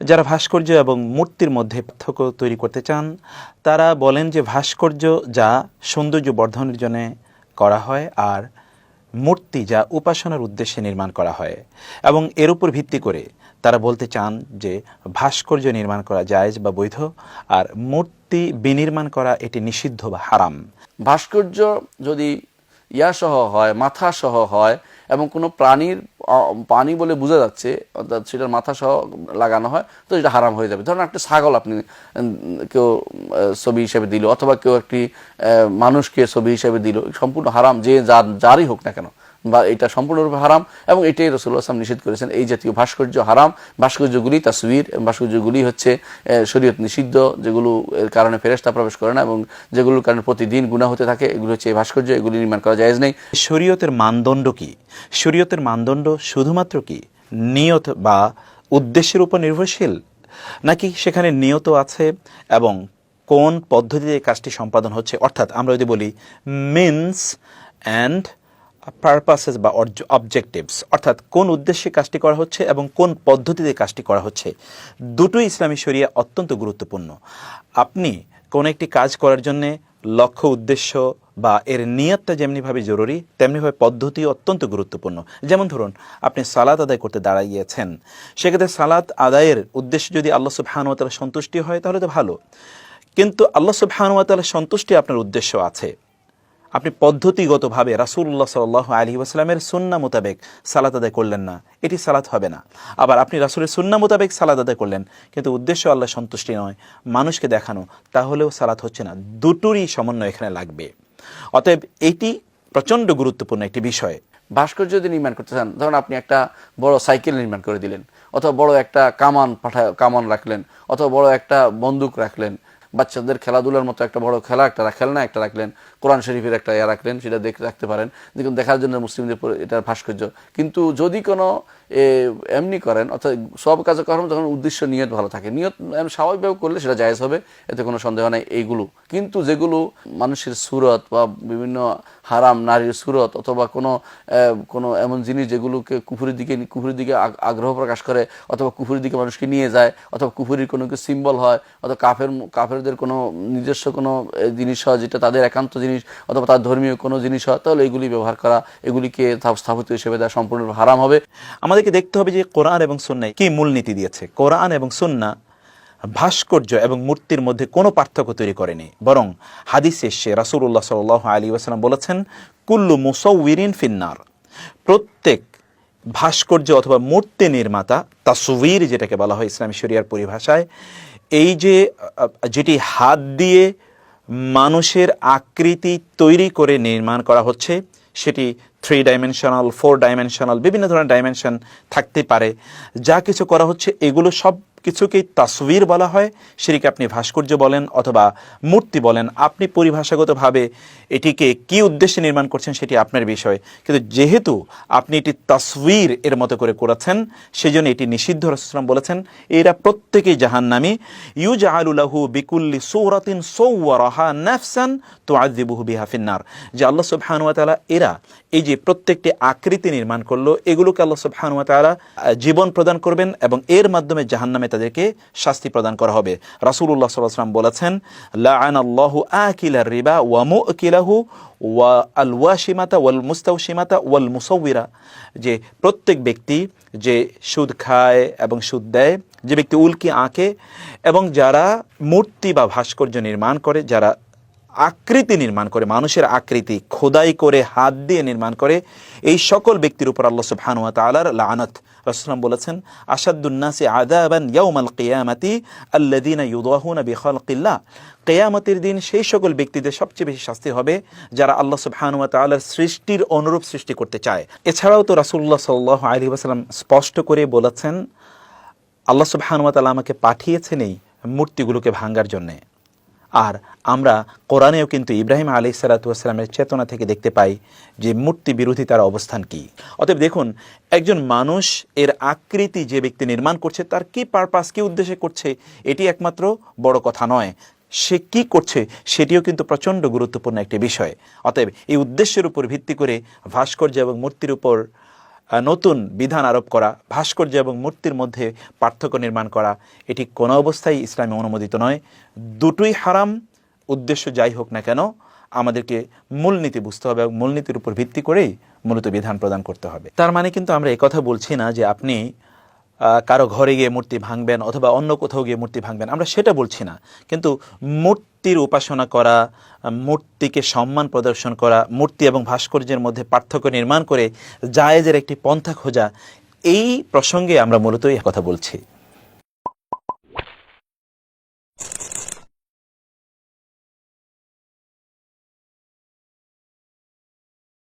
যারা ভাস্কর্য এবং মূর্তির মধ্যে পার্থক্য তৈরি করতে চান, তারা বলেন যে ভাস্কর্য যা সৌন্দর্য বর্ধনের জন্য করা হয় আর মূর্তি যা উপাসনার উদ্দেশ্যে নির্মাণ করা হয়। এবং এর উপর ভিত্তি করে তারা বলতে চান যে ভাস্কর্য নির্মাণ করা জায়েজ বা বৈধ আর মূর্তি বিনির্মাণ করা এটি নিষিদ্ধ বা হারাম। ভাস্কর্য যদি ইয়াসহ হয় মাথা সহ হয় এবং কোনো প্রাণীর প্রাণী বলে বোঝা যাচ্ছে, অর্থাৎ সেটার মাথা সহ লাগানো হয়, তো এটা হারাম হয়ে যাবে। ধরুন একটা ছাগল আপনি কেউ ছবি হিসেবে দিল, অথবা কেউ একটি মানুষকে ছবি হিসেবে দিল, সম্পূর্ণ হারাম, যে যার যারই হোক না কেন। বা এটা সম্পূর্ণরূপে হারাম এবং এটাই রসুল্লাহ আসলাম নিষেধ করেছেন। এই জাতীয় ভাস্কর্য হারাম। ভাস্কর্যগুলি তাসবির ভাস্কর্যগুলি হচ্ছে শরীয়ত নিষিদ্ধ, যেগুলো এর কারণে ফেরেস্তা প্রবেশ করে না এবং যেগুলোর কারণে প্রতিদিন গুণা হতে থাকে, এগুলো হচ্ছে এই ভাস্কর্য, এগুলি নির্মাণ করা যায় নেই। শরীয়তের মানদণ্ড কি? শরীয়তের মানদণ্ড শুধুমাত্র কি? নিয়ত বা উদ্দেশ্যের উপর নির্ভরশীল? নাকি সেখানে নিয়ত আছে এবং কোন পদ্ধতিতে কাজটি সম্পাদন হচ্ছে? অর্থাৎ আমরা যদি বলি মিনস অ্যান্ড পারপাসেস বা অবজেক্টিভস অর্থাৎ কোন উদ্দেশ্যে কাজটি করা হচ্ছে এবং কোন পদ্ধতিতে কাজটি করা হচ্ছে, দুটোই ইসলামী শরিয়া অত্যন্ত গুরুত্বপূর্ণ। আপনি কোন একটি কাজ করার জন্যে লক্ষ্য, উদ্দেশ্য বা এর নিয়তটা যেমনিভাবে জরুরি, তেমনিভাবে পদ্ধতি অত্যন্ত গুরুত্বপূর্ণ। যেমন ধরুন, আপনি সালাত আদায় করতে দাঁড়াইয়েছেন। সেক্ষেত্রে সালাত আদায়ের উদ্দেশ্য যদি আল্লাহ সুবহানুয়াতালা সন্তুষ্টি হয়, তাহলে তো ভালো। কিন্তু আল্লাহ সুবহানুয়াতালা সন্তুষ্টি আপনার উদ্দেশ্য আছে। আপনি পদ্ধতিগতভাবে রাসূলুল্লাহ সাল্লাহ আলী ওয়াসালামের সুন্না মোতাবেক সালাত আদায় করলেন না। এটি সালাত হবে না। আবার আপনি রাসূলের সুন্না মোতাবেক সালাত আদায় করলেন, কিন্তু উদ্দেশ্য আল্লাহ সন্তুষ্টি নয়, মানুষকে দেখানো, তাহলেও সালাত হচ্ছে না। দুটোরই সমন্বয় এখানে লাগবে। অতএব এটি প্রচণ্ড গুরুত্বপূর্ণ একটি বিষয়। ভাস্কর্য যদি নির্মাণ করতে চান, ধরুন আপনি একটা বড় সাইকেল নির্মাণ করে দিলেন, অথবা বড় একটা কামান পাঠা, কামান রাখলেন, অথবা বড় একটা বন্দুক রাখলেন বাচ্চাদের খেলাধুলার মতো একটা বড় খেলা, একটা খেলনা একটা রাখলেন, কোরআন শরীফের একটা ইয়া রাখলেন, সেটা দেখে, রাখতে পারেন। দেখুন, দেখার জন্য মুসলিমদের এটা ভাস্কর্য। কিন্তু যদি কোনো এমনি করেন, অর্থাৎ সব কাজে করেন তখন উদ্দেশ্য, নিয়ত ভালো থাকে। নিয়ত স্বাভাবিকভাবে করলে সেটা জায়েজ হবে, এতে কোনো সন্দেহ নাই এইগুলো। কিন্তু যেগুলো মানুষের সুরত বা বিভিন্ন হারাম নারীর সুরত অথবা কোনো কোনো এমন জিনিস যেগুলোকে কুফুরের দিকে কুফুরের দিকে আগ্রহ প্রকাশ করে অথবা কুফুরের দিকে মানুষকে নিয়ে যায় অথবা কুফুরির কোনো কিছু সিম্বল হয় অথবা কাফের, কাফেরদের কোনো নিজস্ব কোনো জিনিস হয় যেটা তাদের একান্ত জিনিস অথবা তার ধর্মীয় কোনো জিনিস হয়, তাহলে এগুলি ব্যবহার করা, এগুলিকে স্থাপ- স্থাপিত হিসেবে দেওয়া সম্পূর্ণ হারাম হবে। আমাদেরকে দেখতে হবে যে কোরআন এবং সুন্নায় কি মূলনীতি দিয়েছে। কোরআন এবং সুন্না ভাস্কর্য এবং মূর্তির মধ্যে কোনো পার্থক্য তৈরি করেনি। বরং হাদিস এসে রাসূলুল্লাহ সাল্লাহ আলী ওয়াসালাম বলেছেন, কুল্লু মুসৌরিন ফিন্নার। প্রত্যেক ভাস্কর্য অথবা মূর্তি নির্মাতা তাসুবির যেটাকে বলা হয় ইসলামী শরিয়ার পরিভাষায়, এই যে যেটি হাত দিয়ে মানুষের আকৃতি তৈরি করে নির্মাণ করা হচ্ছে, সেটি থ্রি ডাইমেনশনাল ফোর ডাইমেনশনাল বিভিন্ন ধরনের ডাইমেনশন থাকতে পারে। যা কিছু করা হচ্ছে, এগুলো সব কিছুকেই তাসবির বলা হয়। সেটিকে আপনি ভাস্কর্য বলেন অথবা মূর্তি বলেন। আপনি পরিভাষাগতভাবে এটিকে কি উদ্দেশ্যে নির্মাণ করছেন সেটি আপনার বিষয়। কিন্তু যেহেতু আপনি এটি তাসবির এর মতো করে করেছেন, সেজন্য এটি নিষিদ্ধ রসুলাম বলেছেন। এরা প্রত্যেকেই জাহান্নামী। ইউজ আলুলাহু বিকুল্লি সৌরাতিন সৌরাহা নাফসান তো আদিবুহু বিহা ফিন্নার। যে আল্লাহ সুবহানুয়া তাআলা, এরা এই যে প্রত্যেকটি আকৃতি নির্মাণ করল, এগুলোকে আল্লাহ সুবহানুয়া তাআলা জীবন প্রদান করবেন এবং এর মাধ্যমে জাহান্নামে তাদেরকে শাস্তি প্রদান করা হবে। রাসুল্লাহ সাল্লাম বলেছেন রিবা ওয়া কিলাহু ওয়া আল ওয়াশিমাতা ওয়াল মুস্তাওশিমাতা ওয়াল মুসৌরা যে প্রত্যেক ব্যক্তি যে সুদ খায় এবং সুদ দেয়, যে ব্যক্তি উল্কি আঁকে এবং যারা মূর্তি বা ভাস্কর্য নির্মাণ করে, যারা আকৃতি নির্মাণ করে, মানুষের আকৃতি খোদাই করে, হাত দিয়ে নির্মাণ করে, এই সকল ব্যক্তির উপর আল্লাহ সুবহানাহু ওয়া তাআলার লাআনাত রাসূলুল্লাহ বলেছেন আশাদ্দুন্নাসি আযাবান ইয়াউমাল কিয়ামাতি আল্লাযীনা ইউদাহুনা বিখালকিল্লাহ। কিয়ামতের দিন সেই সকল ব্যক্তিদের সবচেয়ে বেশি শাস্তি হবে, যারা আল্লাহ সুবহানাহু ওয়া তাআলার সৃষ্টির অনুরূপ সৃষ্টি করতে চায়। এছাড়াও তো রাসূলুল্লাহ সাল্লাল্লাহু আলাইহি ওয়াসাল্লাম স্পষ্ট করে বলেছেন, আল্লাহ সুবহানাহু ওয়া তাআলা আমাকে পাঠিয়েছেন এই মূর্তিগুলোকে ভাঙ্গার জন্যে। আর আমরা কোরআনেও কিন্তু ইব্রাহিম আলি সালাতামের চেতনা থেকে দেখতে পাই যে মূর্তি বিরোধী তার অবস্থান কি। অতএব দেখুন, একজন মানুষ এর আকৃতি যে ব্যক্তি নির্মাণ করছে, তার কি পারপাস কি উদ্দেশ্যে করছে, এটি একমাত্র বড় কথা নয়। সে কি করছে, সেটিও কিন্তু প্রচণ্ড গুরুত্বপূর্ণ একটি বিষয়। অতএব এই উদ্দেশ্যের উপর ভিত্তি করে ভাস্কর্য এবং মূর্তির উপর নতুন বিধান আরোপ করা, ভাস্কর্য এবং মূর্তির মধ্যে পার্থক্য নির্মাণ করা, এটি কোনো অবস্থায় ইসলামে অনুমোদিত নয়। দুটোই হারাম, উদ্দেশ্য যাই হোক না কেন, আমাদেরকে মূলনীতি বুঝতে হবে এবং মূলনীতির উপর ভিত্তি করেই মূলত বিধান প্রদান করতে হবে। তার মানে কিন্তু আমরা কথা বলছি না যে আপনি কারও ঘরে গিয়ে মূর্তি ভাঙবেন অথবা অন্য কোথাও গিয়ে মূর্তি ভাঙবেন, আমরা সেটা বলছি না। কিন্তু মূর্তির উপাসনা করা, মূর্তিকে সম্মান প্রদর্শন করা, মূর্তি এবং ভাস্কর্যের মধ্যে পার্থক্য নির্মাণ করে জায়েজের একটি পন্থা খোঁজা, এই প্রসঙ্গে আমরা মূলত কথা বলছি।